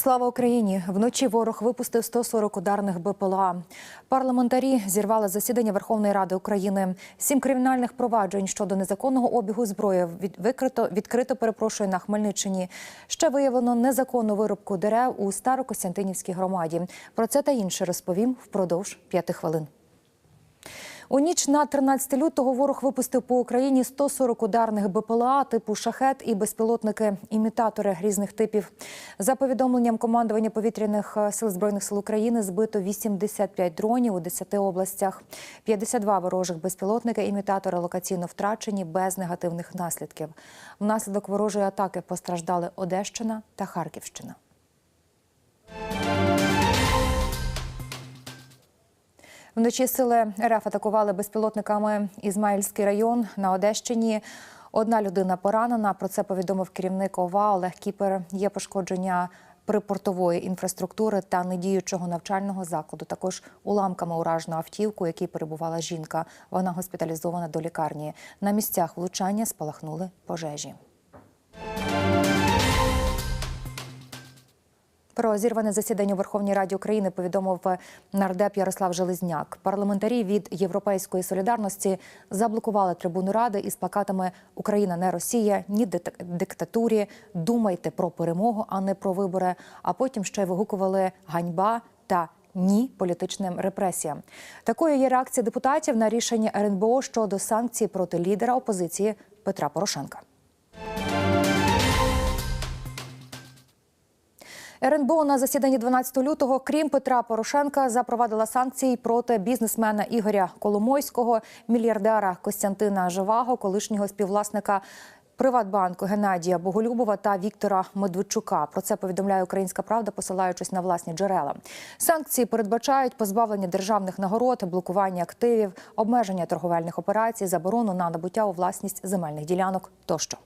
Слава Україні! Вночі ворог випустив 140 ударних БПЛА. Парламентарі зірвали засідання Верховної Ради України. Сім кримінальних проваджень щодо незаконного обігу зброї від- викрито відкрито перепрошую на Хмельниччині. Ще виявлено незаконну вирубку дерев у Старокостянтинівській громаді. Про це та інше розповім впродовж п'яти хвилин. У ніч на 13 лютого ворог випустив по Україні 140 ударних БПЛА типу шахет і безпілотники-імітатори різних типів. За повідомленням командування повітряних е, сил збройних сил України збито 85 дронів у 10 областях. 52 ворожих безпілотники-імітатори локаційно втрачені без негативних наслідків. Внаслідок ворожої атаки постраждали Одещина та Харківщина. Вночі сили РФ атакували безпілотниками Ізмаїльський район на Одещині. Одна людина поранена. Про це повідомив керівник ОВА Олег Кіпер. Є пошкодження припортової інфраструктури та недіючого навчального закладу. Також уламками уражена автівку, у якій перебувала жінка. Вона госпіталізована до лікарні. На місцях влучання спалахнули пожежі. Про зірване засідання у Верховній Раді України повідомив нардеп Ярослав Железняк. Парламентарі від Європейської солідарності заблокували трибуну ради із плакатами Україна не Росія, ні диктатурі. Думайте про перемогу, а не про вибори. А потім ще й вигукували ганьба та ні політичним репресіям. Такою є реакція депутатів на рішення РНБО щодо санкцій проти лідера опозиції Петра Порошенка. РНБО на засіданні 12 лютого, крім Петра Порошенка, запровадила санкції проти бізнесмена Ігоря Коломойського, мільярдера Костянтина Живаго, колишнього співвласника. Приватбанку Геннадія Боголюбова та Віктора Медведчука. Про це повідомляє Українська Правда, посилаючись на власні джерела. Санкції передбачають позбавлення державних нагород, блокування активів, обмеження торговельних операцій, заборону на набуття у власність земельних ділянок тощо.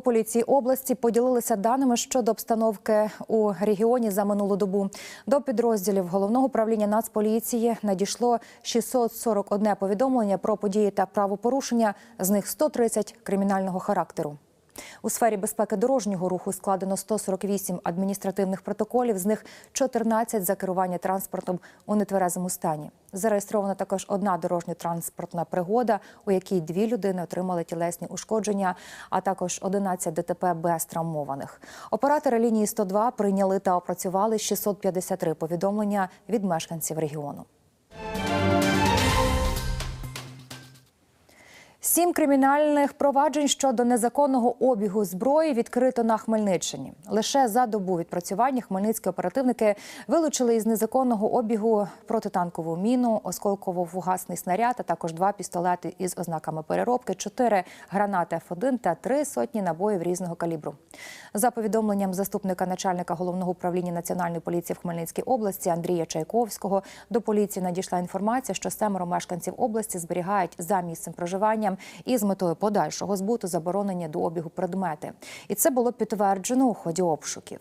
У поліції області поділилися даними щодо обстановки у регіоні за минулу добу. До підрозділів головного управління Нацполіції надійшло 641 повідомлення про події та правопорушення, з них 130 кримінального характеру. У сфері безпеки дорожнього руху складено 148 адміністративних протоколів, з них 14 за керування транспортом у нетверезому стані. Зареєстрована також одна дорожньо-транспортна пригода, у якій дві людини отримали тілесні ушкодження, а також 11 ДТП без травмованих. Оператори лінії 102 прийняли та опрацювали 653 повідомлення від мешканців регіону. Сім кримінальних проваджень щодо незаконного обігу зброї відкрито на Хмельниччині. Лише за добу відпрацювання хмельницькі оперативники вилучили із незаконного обігу протитанкову міну, осколково-фугасний снаряд, а також два пістолети із ознаками переробки, чотири гранати Ф1 та три сотні набоїв різного калібру. За повідомленням заступника начальника головного управління національної поліції в Хмельницькій області Андрія Чайковського, до поліції надійшла інформація, що семеро мешканців області зберігають за місцем проживання і з метою подальшого збуту заборонені до обігу предмети. І це було підтверджено у ході обшуків.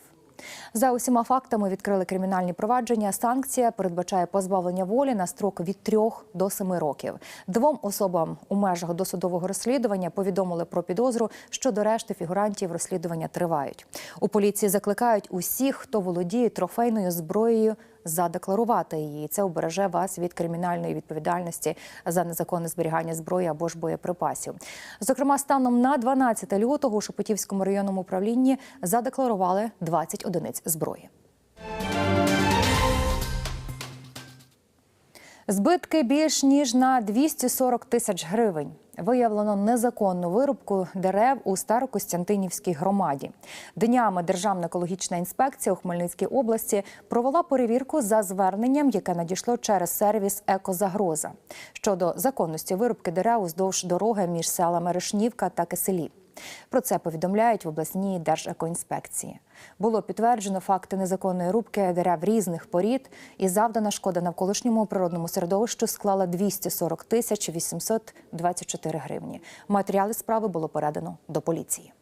За усіма фактами відкрили кримінальні провадження. Санкція передбачає позбавлення волі на строк від 3 до 7 років. Двом особам у межах досудового розслідування повідомили про підозру, що до решти фігурантів розслідування тривають. У поліції закликають усіх, хто володіє трофейною зброєю, задекларувати її. Це убереже вас від кримінальної відповідальності за незаконне зберігання зброї або ж боєприпасів. Зокрема, станом на 12 лютого у Шепетівському районному управлінні задекларували 20 одиниць зброї. Збитки більш ніж на 240 тисяч гривень. Виявлено незаконну вирубку дерев у Старокостянтинівській громаді. Днями Державна екологічна інспекція у Хмельницькій області провела перевірку за зверненням, яке надійшло через сервіс Екозагроза щодо законності вирубки дерев уздовж дороги між селами Ришнівка та Киселі. Про це повідомляють в обласній держекоінспекції. Було підтверджено факти незаконної рубки дерев різних порід, і завдана шкода навколишньому природному середовищу склала 240 тисяч 824 гривні. Матеріали справи було передано до поліції.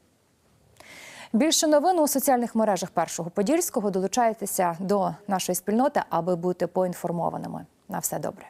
Більше новин у соціальних мережах першого подільського долучайтеся до нашої спільноти, аби бути поінформованими. На все добре.